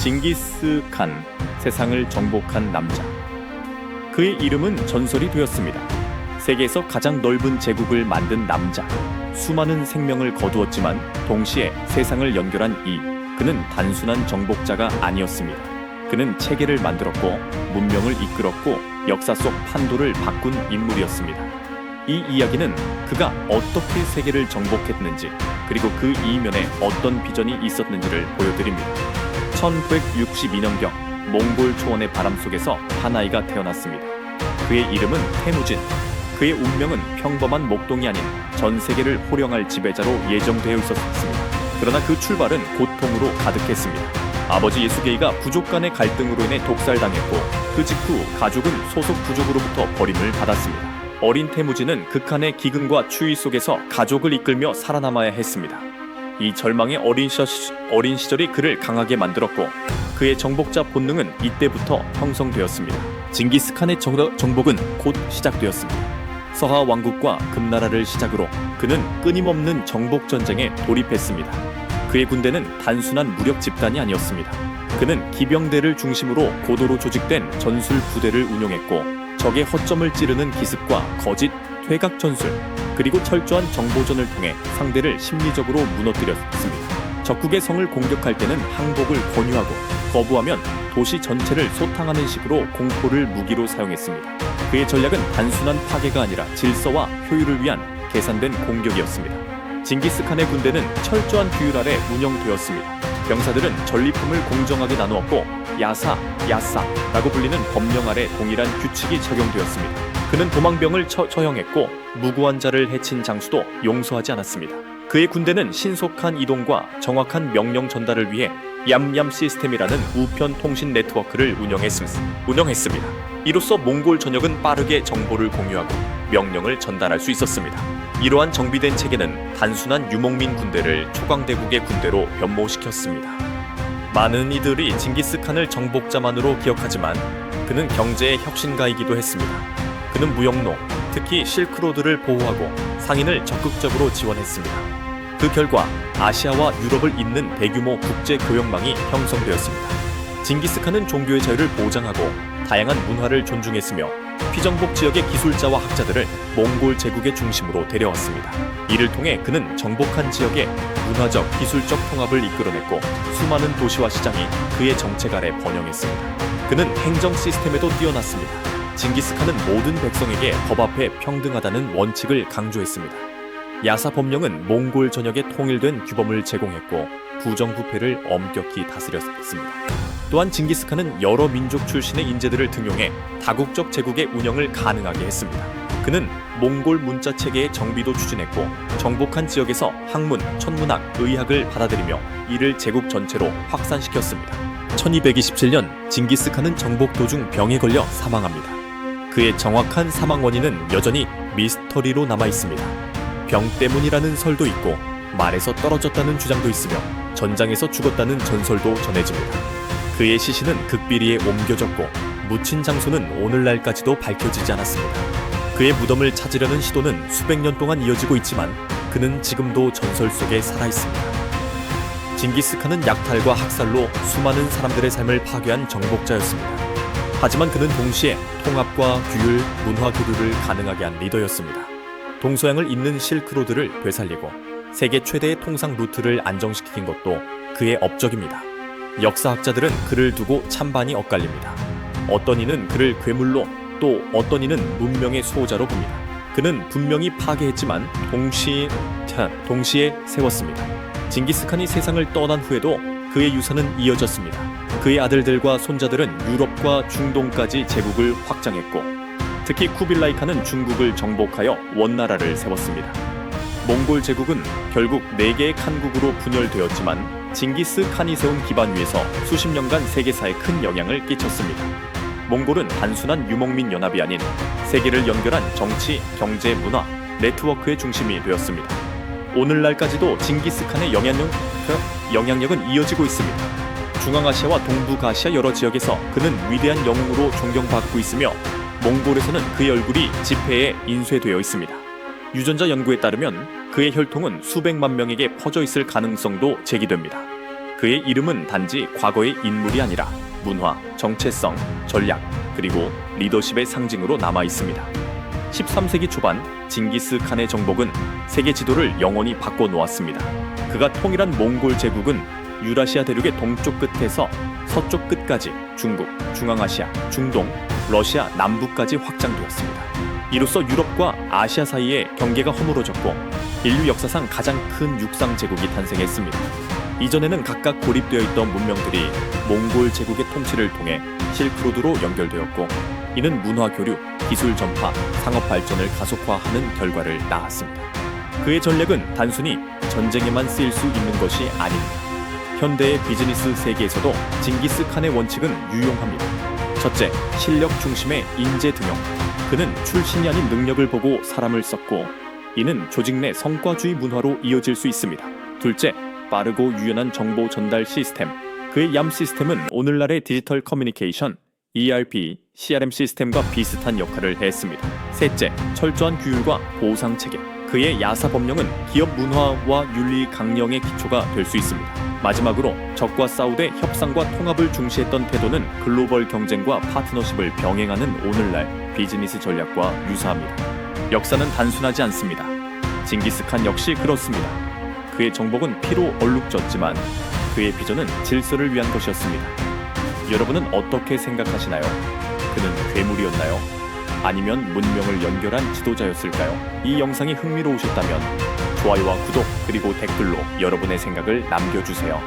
징기스 칸, 세상을 정복한 남자. 그의 이름은 전설이 되었습니다. 세계에서 가장 넓은 제국을 만든 남자. 수많은 생명을 거두었지만 동시에 세상을 연결한 이 그는 단순한 정복자가 아니었습니다. 그는 체계를 만들었고 문명을 이끌었고 역사 속 판도를 바꾼 인물이었습니다. 이 이야기는 그가 어떻게 세계를 정복했는지 그리고 그 이면에 어떤 비전이 있었는지를 보여드립니다. 1962년경 몽골 초원의 바람 속에서 한 아이가 태어났습니다. 그의 이름은 태무진. 그의 운명은 평범한 목동이 아닌 전 세계를 호령할 지배자로 예정되어 있었습니다. 그러나 그 출발은 고통으로 가득했습니다. 아버지 예수게이가 부족 간의 갈등으로 인해 독살당했고 그 직후 가족은 소속 부족으로부터 버림을 받았습니다. 어린 태무진은 극한의 기근과 추위 속에서 가족을 이끌며 살아남아야 했습니다. 이 절망의 어린, 시, 어린 시절이 그를 강하게 만들었고 그의 정복자 본능은 이때부터 형성되었습니다. 징기스칸의 정, 정복은 곧 시작되었습니다. 서하 왕국과 금나라를 시작으로 그는 끊임없는 정복 전쟁에 돌입했습니다. 그의 군대는 단순한 무력 집단이 아니었습니다. 그는 기병대를 중심으로 고도로 조직된 전술 부대를 운용했고 적의 허점을 찌르는 기습과 거짓, 퇴각 전술, 그리고 철저한 정보전을 통해 상대를 심리적으로 무너뜨렸습니다. 적국의 성을 공격할 때는 항복을 권유하고 거부하면 도시 전체를 소탕하는 식으로 공포를 무기로 사용했습니다. 그의 전략은 단순한 파괴가 아니라 질서와 효율을 위한 계산된 공격이었습니다. 징기스칸의 군대는 철저한 규율 아래 운영되었습니다. 병사들은 전리품을 공정하게 나누었고 야사, 야사라고 불리는 법령 아래 동일한 규칙이 적용되었습니다. 그는 도망병을 처, 처형했고 무고한 자를 해친 장수도 용서하지 않았습니다. 그의 군대는 신속한 이동과 정확한 명령 전달을 위해 얌얌 시스템이라는 우편 통신 네트워크를 운영했습니다. 운영했습 니다. 이로써 몽골 전역은 빠르게 정보를 공유하고 명령을 전달할 수 있었습니다. 이러한 정비된 체계는 단순한 유목민 군대를 초강대국의 군대로 변모시켰습니다. 많은 이들이 징기스칸을 정복자만으로 기억하지만 그는 경제의 혁신가이기도 했습니다. 그는 무역로, 특히 실크로드를 보호하고 상인을 적극적으로 지원했습니다. 그 결과 아시아와 유럽을 잇는 대규모 국제 교역망이 형성되었습니다. 징기스칸은 종교의 자유를 보장하고 다양한 문화를 존중했으며 피정복 지역의 기술자와 학자들을 몽골 제국의 중심으로 데려왔습니다. 이를 통해 그는 정복한 지역의 문화적, 기술적 통합을 이끌어냈고 수많은 도시와 시장이 그의 정책 아래 번영했습니다. 그는 행정 시스템에도 뛰어났습니다. 징기스칸은 모든 백성에게 법 앞에 평등하다는 원칙을 강조했습니다. 야사 법령은 몽골 전역에 통일된 규범을 제공했고 부정부패를 엄격히 다스렸습니다. 또한 징기스칸은 여러 민족 출신의 인재들을 등용해 다국적 제국의 운영을 가능하게 했습니다. 그는 몽골 문자 체계의 정비도 추진했고 정복한 지역에서 학문, 천문학, 의학을 받아들이며 이를 제국 전체로 확산시켰습니다. 1227년 징기스칸은 정복 도중 병에 걸려 사망합니다. 그의 정확한 사망 원인은 여전히 미스터리로 남아 있습니다. 병 때문이라는 설도 있고 말에서 떨어졌다는 주장도 있으며 전장에서 죽었다는 전설도 전해집니다. 그의 시신은 극비리에 옮겨졌고 묻힌 장소는 오늘날까지도 밝혀지지 않았습니다. 그의 무덤을 찾으려는 시도는 수백 년 동안 이어지고 있지만 그는 지금도 전설 속에 살아 있습니다. 징기스칸은 약탈과 학살로 수많은 사람들의 삶을 파괴한 정복자였습니다. 하지만 그는 동시에 통합과 규율, 문화 교류를 가능하게 한 리더였습니다. 동서양을 잇는 실크로드를 되살리고 세계 최대의 통상 루트를 안정시킨 것도 그의 업적입니다. 역사학자들은 그를 두고 찬반이 엇갈립니다. 어떤 이는 그를 괴물로 또 어떤 이는 문명의 수호자로 봅니다. 그는 분명히 파괴했지만 동시, 자, 동시에 세웠습니다. 징기스칸이 세상을 떠난 후에도 그의 유산은 이어졌습니다. 그의 아들들과 손자들은 유럽과 중동까지 제국을 확장했고 특히 쿠빌라이 칸은 중국을 정복하여 원나라를 세웠습니다. 몽골 제국은 결국 네 개의 칸국으로 분열되었지만 징기스 칸이 세운 기반 위에서 수십 년간 세계사에 큰 영향을 끼쳤습니다. 몽골은 단순한 유목민 연합이 아닌 세계를 연결한 정치, 경제, 문화, 네트워크의 중심이 되었습니다. 오늘날까지도 징기스칸의 영향력, 그 영향력은 이어지고 있습니다. 중앙아시아와 동북아시아 여러 지역에서 그는 위대한 영웅으로 존경받고 있으며 몽골에서는 그의 얼굴이 지폐에 인쇄되어 있습니다. 유전자 연구에 따르면 그의 혈통은 수백만 명에게 퍼져 있을 가능성도 제기됩니다. 그의 이름은 단지 과거의 인물이 아니라 문화, 정체성, 전략, 그리고 리더십의 상징으로 남아 있습니다. 13세기 초반 징기스 칸의 정복은 세계 지도를 영원히 바꿔 놓았습니다. 그가 통일한 몽골 제국은 유라시아 대륙의 동쪽 끝에서 서쪽 끝까지 중국, 중앙아시아, 중동, 러시아 남부까지 확장되었습니다. 이로써 유럽과 아시아 사이의 경계가 허물어졌고 인류 역사상 가장 큰 육상 제국이 탄생했습니다. 이전에는 각각 고립되어 있던 문명들이 몽골 제국의 통치를 통해 실크로드로 연결되었고 이는 문화 교류, 기술 전파, 상업 발전을 가속화하는 결과를 낳았습니다. 그의 전략은 단순히 전쟁에만 쓰일 수 있는 것이 아닙니다. 현대의 비즈니스 세계에서도 징기스 칸의 원칙은 유용합니다. 첫째, 실력 중심의 인재 등용. 그는 출신이 아닌 능력을 보고 사람을 썼고 이는 조직 내 성과주의 문화로 이어질 수 있습니다. 둘째, 빠르고 유연한 정보 전달 시스템. 그의 얌 시스템은 오늘날의 디지털 커뮤니케이션, ERP, CRM 시스템과 비슷한 역할을 했습니다. 셋째, 철저한 규율과 보상 체계. 그의 야사 법령은 기업 문화와 윤리 강령의 기초가 될 수 있습니다. 마지막으로 적과 싸우되 협상과 통합을 중시했던 태도는 글로벌 경쟁과 파트너십을 병행하는 오늘날 비즈니스 전략과 유사합니다. 역사는 단순하지 않습니다. 징기스칸 역시 그렇습니다. 그의 정복은 피로 얼룩졌지만 그의 비전은 질서를 위한 것이었습니다. 여러분은 어떻게 생각하시나요? 그는 괴물이었나요? 아니면 문명을 연결한 지도자였을까요? 이 영상이 흥미로우셨다면 좋아요와 구독 그리고 댓글로 여러분의 생각을 남겨주세요.